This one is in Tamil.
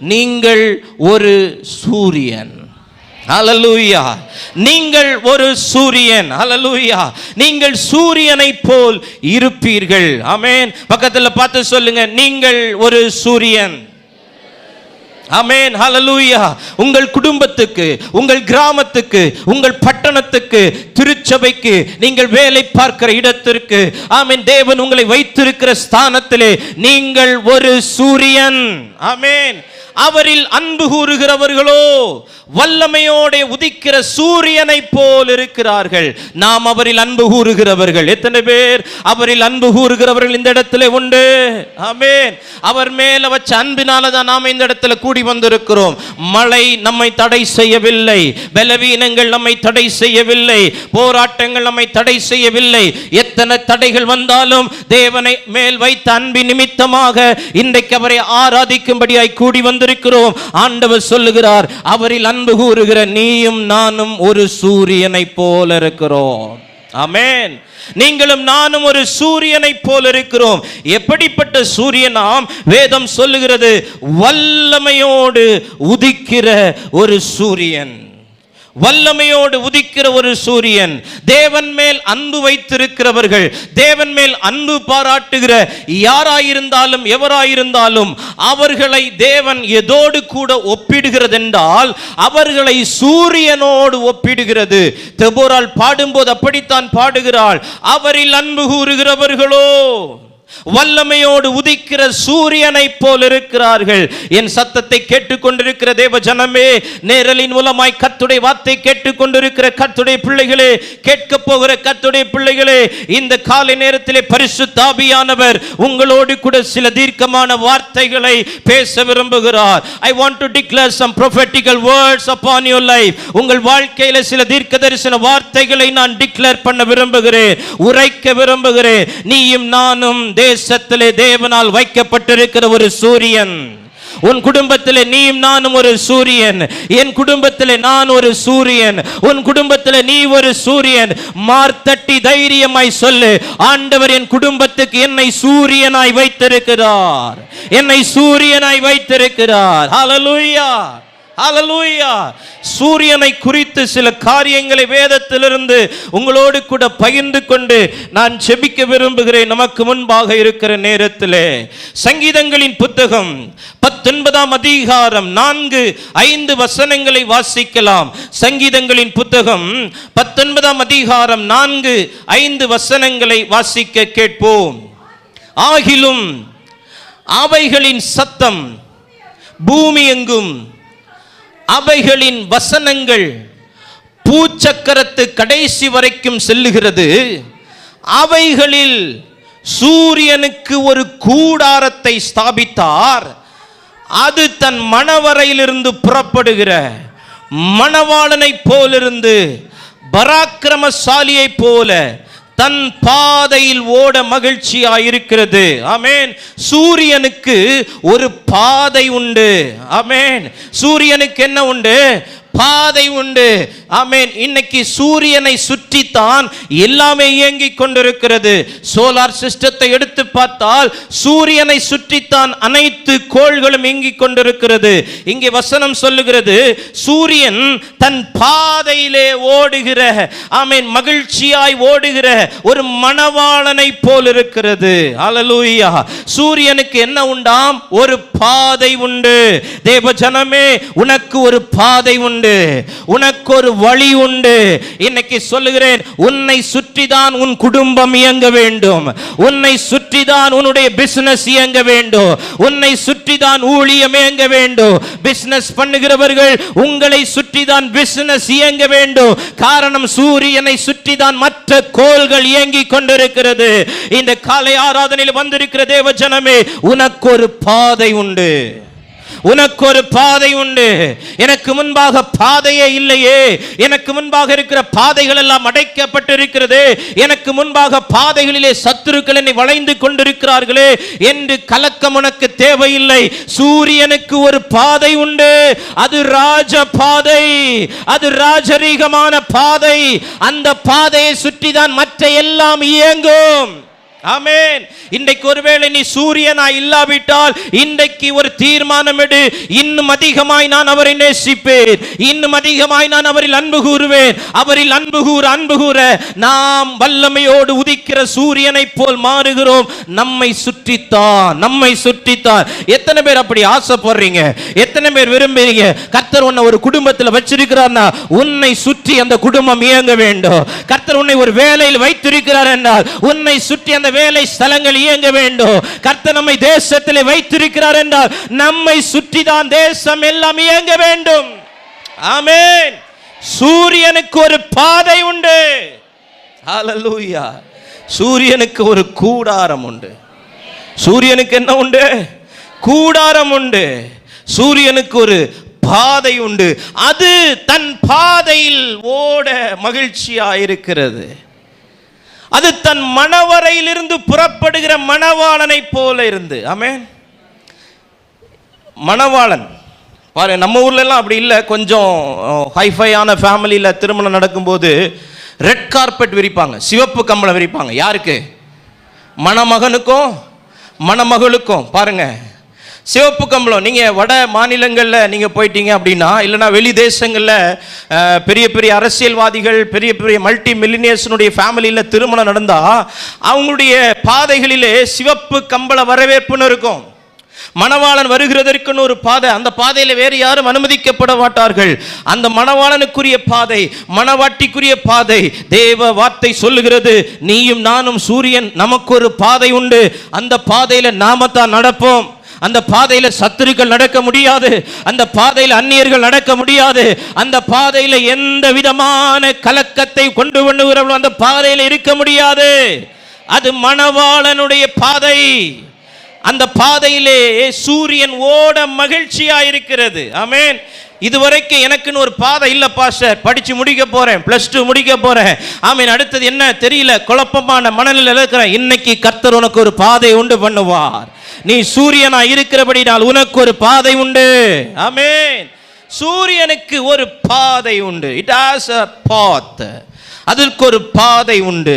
நீங்கள் ஒரு சூரியன். அலலூயா நீங்கள் ஒரு சூரியன். அலலூயா நீங்கள் சூரியனை போல் இருப்பீர்கள். அமேன் பக்கத்துல பார்த்து சொல்லுங்க. நீங்கள் ஒரு சூரியன். அமேன் ஹலலூயா உங்கள் குடும்பத்துக்கு உங்கள் கிராமத்துக்கு உங்கள் பட்டணத்துக்கு திருச்சபைக்கு நீங்கள் வேலை பார்க்கிற இடத்திற்கு ஆமென் தேவன் உங்களை வைத்திருக்கிற ஸ்தானத்திலே நீங்கள் ஒரு சூரியன். ஆமென். அவரில் அன்பு கூறுகிறவர்களோ வல்லமையோட உதிக்கிற சூரியனை போல் இருக்கிறார்கள். நாம் அவரில் அன்பு கூறுகிறவர்கள். எத்தனை பேர் அவரில் அன்பு கூறுகிறவர்கள் இந்த இடத்துல உண்டு? அமேன் அவர் மேல வச்ச அன்பினால தான் நாம இந்த இடத்துல கூடி வந்திருக்கிறோம். மழை நம்மை தடை செய்யவில்லை. பலவீனங்கள் நம்மை தடை செய்யவில்லை. போராட்டங்கள் நம்மை தடை செய்யவில்லை. எத்தனை தடைகள் வந்தாலும் தேவனை மேல் வைத்த அன்பின் நிமித்தமாக இன்றைக்கு அவரை ஆராதிக்கும்படியாய் கூடி வந்திருக்கிறோம். ஆண்டவர் சொல்லுகிறார் அவரில் அன்பு கூறுகிற நீயும் நானும் ஒரு சூரியனை போல இருக்கிறோம். அமேன் நீங்களும் நானும் ஒரு சூரியனை போல் இருக்கிறோம் எப்படிப்பட்ட சூரியனாம் வேதம் சொல்லுகிறது வல்லமையோடு உதிக்கிற ஒரு சூரியன். வல்லமையோடு உதிக்கிற ஒரு சூரியன். தேவன் மேல் அன்பு வைத்திருக்கிறவர்கள் தேவன் மேல் அன்பு பாராட்டுகிற யாராயிருந்தாலும் எவராயிருந்தாலும் அவர்களை தேவன் எதோடு கூட ஒப்பிடுகிறதென்றால் அவர்களை சூரியனோடு ஒப்பிடுகிறது. தெபோரால் பாடும்போது அப்படித்தான் பாடுகிறாள். அவரில் அன்பு கூறுகிறவர்களோ? வல்லமையோடு உதிக்கிற சூரியனை போல் இருக்கிறார்கள். என் சத்தத்தை கேட்டுக்கொண்டிருக்கிற தேவ ஜனமே நேரலின் மூலமாய் கத்துடைய வார்த்தை கேட்டுக்கொண்டிருக்கிற கத்துடைய பிள்ளைகளே கேட்க போகிற கத்துடைய பிள்ளைகளே இந்த காலை நேரத்திலே பரிசுத்தாபியானவர் உங்களோடு கூட சில தீர்க்கமான வார்த்தைகளை பேச விரும்புகிறார். I want to declare some prophetical words upon your life உங்கள் வாழ்க்கையில சில தீர்க்க தரிசன வார்த்தைகளை நான் டிக்ளேர் பண்ண விரும்புகிறேன் உரைக்க விரும்புகிறேன். நீயும் நானும் தேசத்திலே தேவனால் வைக்கப்பட்டிருக்கிற ஒரு சூரியன். உன் குடும்பத்தில் நீயும் நானும் ஒரு சூரியன். என் குடும்பத்தில் நான் ஒரு சூரியன். உன் குடும்பத்தில் நீ ஒரு சூரியன். மார்த்தட்டி தைரியமாய் சொல்லு. ஆண்டவர் என் குடும்பத்துக்கு என்னை சூரியனாய் வைத்திருக்கிறார். என்னை சூரியனாய் வைத்திருக்கிறார். ஹalleluya ஹalleluya. சூரியனை குறித்து சில காரியங்களை வேதத்திலிருந்து உங்களோடு கூட பகிர்ந்து கொண்டு நான் செபிக்க விரும்புகிறேன். நமக்கு முன்பாக இருக்கிற நேரத்திலே சங்கீதங்களின் புத்தகம் பத்தொன்பதாம் அதிகாரம் நான்கு ஐந்து வசனங்களை வாசிக்கலாம். சங்கீதங்களின் புத்தகம் பத்தொன்பதாம் அதிகாரம் நான்கு ஐந்து வசனங்களை வாசிக்க கேட்போம். ஆகிலும் அவைகளின் சத்தம் பூமி எங்கும் அவைகளின் வசனங்கள் பூச்சக்கரத்து கடைசி வரைக்கும் செல்லுகிறது. அவைகளில் சூரியனுக்கு ஒரு கூடாரத்தை ஸ்தாபித்தார். அது தன் மணவரையிலிருந்து புறப்படுகிற மணவாளனைப் போலிருந்து பராக்கிரமசாலியைப் போல தன் பாதையில் ஓட மகிழ்ச்சியா இருக்கிறது அமேன் சூரியனுக்கு ஒரு பாதை உண்டு. அமேன் சூரியனுக்கு என்ன உண்டு? பாதை உண்டு. ஆமேன். இன்னைக்கு சூரியனை சுற்றித்தான் எல்லாமே இயங்கிக் கொண்டிருக்கிறது. சோலார் சிஸ்டத்தை எடுத்து பார்த்தால் சூரியனை சுற்றித்தான் அனைத்து கோள்களும் இயங்கிக் கொண்டிருக்கிறது. இங்கே வசனம் சொல்லுகிறது சூரியன் தன் பாதையிலே ஓடுகிற ஆமேன் மகிழ்ச்சியாய் ஓடுகிற ஒரு மணவாளனை போல் இருக்கிறது அலலூயா சூரியனுக்கு என்ன உண்டாம்? ஒரு பாதை உண்டு. தேவ ஜனமே உனக்கு ஒரு பாதை உண்டு. உனக்கு ஒரு வழி உண்டு. இன்னைக்கு சொல்லுகிறேன் உன்னை சுற்றிதான் உன் குடும்பம் இயங்க வேண்டும். உன்னை சுற்றிதான் உன்னுடைய பிசினஸ் இயங்க வேண்டும். உன்னை சுற்றிதான் ஊழியம் இயங்க வேண்டும். பிசினஸ் பண்ணுகிறவர்கள் உங்களை சுற்றிதான் பிசினஸ் இயங்க வேண்டும். காரணம் சூரியனை சுற்றிதான் மற்ற கோள்கள் இயங்கிக் கொண்டிருக்கிறது. இந்த காலை ஆராதனையில் வந்திருக்கிற தேவ ஜனமே உனக்கு ஒரு பாதை உண்டு. உனக்கு ஒரு பாதை உண்டு. எனக்கு முன்பாக பாதையே இல்லையே. எனக்கு முன்பாக இருக்கிற பாதைகள் எல்லாம் அடைக்கப்பட்டிருக்கிறது. எனக்கு முன்பாக பாதைகளிலே சத்துருக்கள் என்னை வளைந்து கொண்டிருக்கிறார்களே என்று கலக்கம் உனக்கு தேவையில்லை. சூரியனுக்கு ஒரு பாதை உண்டு. அது ராஜ பாதை. அது ராஜரீகமான பாதை. அந்த பாதையை சுற்றிதான் மற்ற எல்லாம் இயங்கும். இன்றைக்கு ஒருவேளை நீ சூரியனா இல்லாவிட்டால் இன்றைக்கு ஒரு தீர்மானம் எடு. இன்னும் அதிகமாய் நான் அவரை நேசிப்பேன். இன்னும் அதிகமாய் நான் அவரில் அன்பு கூறுவேன். அவரில் அன்பு கூற அன்பு கூற நாம் வல்லமையோடு உதிக்கிற சூரியனை போல் மாறுகிறோம். நம்மை சுற்றித்தான் நம்மை சுற்றித்தான். எத்தனை பேர் அப்படி ஆசைப்படுறீங்க? எத்தனை பேர் விரும்புறீங்க? கர்த்தர் உன்னை ஒரு குடும்பத்தில் வச்சிருக்கிறார்னா உன்னை சுற்றி அந்த குடும்பம் இயங்க வேண்டும். கர்த்தர் உன்னை ஒரு வேலையில் வைத்திருக்கிறார் என்றால் உன்னை சுற்றி அந்த வேலை ஸ்தலங்கள் இயங்க வேண்டும். கர்த்தர் நம்மை தேசத்தில் வைத்திருக்கிறார் என்றால் நம்மை சுற்றி தான் தேசம் எல்லாம் இயங்க வேண்டும். ஆமேன். சூரியனுக்கு ஒரு பாதை உண்டு. ஹalleluya. சூரியனுக்கு ஒரு கூடாரம் உண்டு. சூரியனுக்கு என்ன உண்டு? கூடாரம் உண்டு. சூரியனுக்கு ஒரு பாதை உண்டு. அது தன் பாதையில் ஓட மகிழ்ச்சியா இருக்கிறது. அது தன் மணவரையிலிருந்து புறப்படுகிற மணவாளனை போல இருந்து. ஆமேன். மணவாளன். பாரு நம்ம ஊர்ல எல்லாம் அப்படி இல்லை. கொஞ்சம் ஹைஃபையான ஃபேமிலியில் திருமணம் நடக்கும்போது ரெட் கார்பெட் விரிப்பாங்க. சிவப்பு கம்பளம் விரிப்பாங்க. யாருக்கு? மணமகனுக்கும் மணமகளுக்கும். பாருங்கள் சிவப்பு கம்பளம். நீங்கள் வட மாநிலங்களில் நீங்கள் போயிட்டீங்க அப்படின்னா இல்லைனா வெளி தேசங்களில் பெரிய பெரிய அரசியல்வாதிகள் பெரிய பெரிய மல்டி மில்லினியர்ஸினுடைய ஃபேமிலியில் திருமணம் நடந்தால் அவங்களுடைய பாதைகளிலே சிவப்பு கம்பள வரவேற்புன்னு இருக்கும். மணவாளன் வருகிறதற்குன்னு ஒரு பாதை அந்த பாதையில் வேறு யாரும் அனுமதிக்கப்பட மாட்டார்கள். அந்த மணவாளனுக்குரிய பாதை மணவாட்டிக்குரிய பாதை தேவ வார்த்தை சொல்லுகிறது நீயும் நானும் சூரியன் நமக்கு ஒரு பாதை உண்டு. அந்த பாதையில் நாம தான் நடப்போம். அந்த பாதையில் சத்துருக்கள் நடக்க முடியாது. அந்த பாதையில் அந்நியர்கள் நடக்க முடியாது. அந்த பாதையில் எந்த விதமான கலக்கத்தை கொண்டு பண்ணுகிறவர்களும் அந்த பாதையில் இருக்க முடியாது. அது மணவாளனுடைய பாதை. அந்த பாதையிலே சூரியன் ஓட மகிழ்ச்சியா இருக்கிறது. ஆமென். இதுவரைக்கும் எனக்குன்னு ஒரு பாதை இல்லை பாஸ்டர். படித்து முடிக்க போகிறேன் ப்ளஸ் டூ முடிக்க போகிறேன் ஆமீன். அடுத்தது என்ன தெரியல குழப்பமான மனநிலையில் இருக்கிறேன். இன்னைக்கு கர்த்தர் உனக்கு ஒரு பாதை உண்டு பண்ணுவார். நீ சூரியனா இருக்கிறபடினால் உனக்கு ஒரு பாதை உண்டு. ஆமீன். சூரியனுக்கு ஒரு பாதை உண்டு. இட் ஹாஸ் அ பாத் அதற்கு ஒரு பாதை உண்டு.